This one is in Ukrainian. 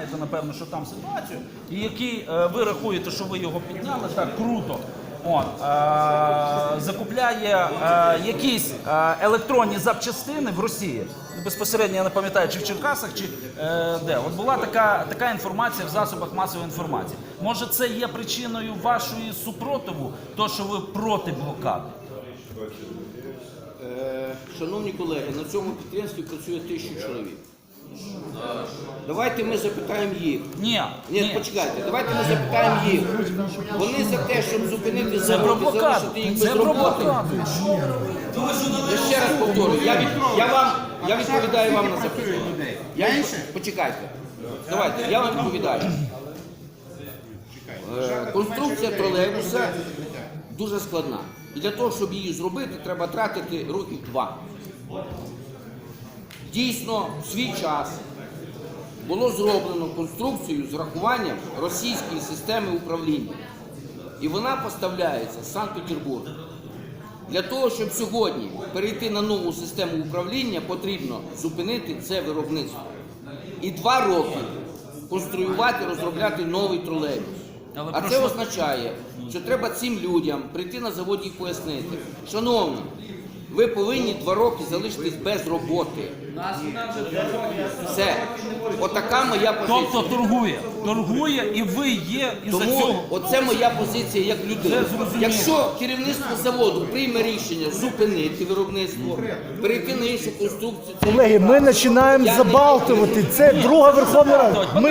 знаєте, напевно, що там ситуацію, і який е, ви рахуєте, що ви його підняли так круто. От, е, закупляє е, якісь е, електронні запчастини в Росії. Безпосередньо я не пам'ятаю, чи в Черкасах, чи е, де. От була така, така інформація в засобах масової інформації. Може, це є причиною вашої супротиву, то що ви проти блокади? Е, Шановні колеги, на цьому підприємстві працює тисячу чоловік. Давайте ми запитаємо їх. Ні, Ні, почекайте, давайте ми запитаємо їх. Вони за те, щоб зупинити Це завод і залишити їх Це без роботи. Я ще раз повторюю, я, від, я вам я відповідаю вам на запитання. Я почекайте. Давайте, я вам відповідаю. Е, Конструкція тролейбуса дуже складна. І для того, щоб її зробити, треба тратити років два. Дійсно, в свій час було зроблено конструкцію з врахуванням російської системи управління. І вона поставляється з Санкт-Петербурга. Для того, щоб сьогодні перейти на нову систему управління, потрібно зупинити це виробництво. І два роки конструювати, розробляти новий тролейбус. А це означає, що треба цим людям прийти на заводі і пояснити, шановні, ви повинні два роки залишитись без роботи. Все. Отака моя позиція. Тобто торгує, торгує, і ви є із за Тому цього. оце моя позиція як людини. Це зрозуміло. Якщо керівництво заводу прийме рішення зупинити виробництво, перейти на іншу конструкцію, це Колеги, ми починаємо забалтувати. Це друга Верховна Рада. Ми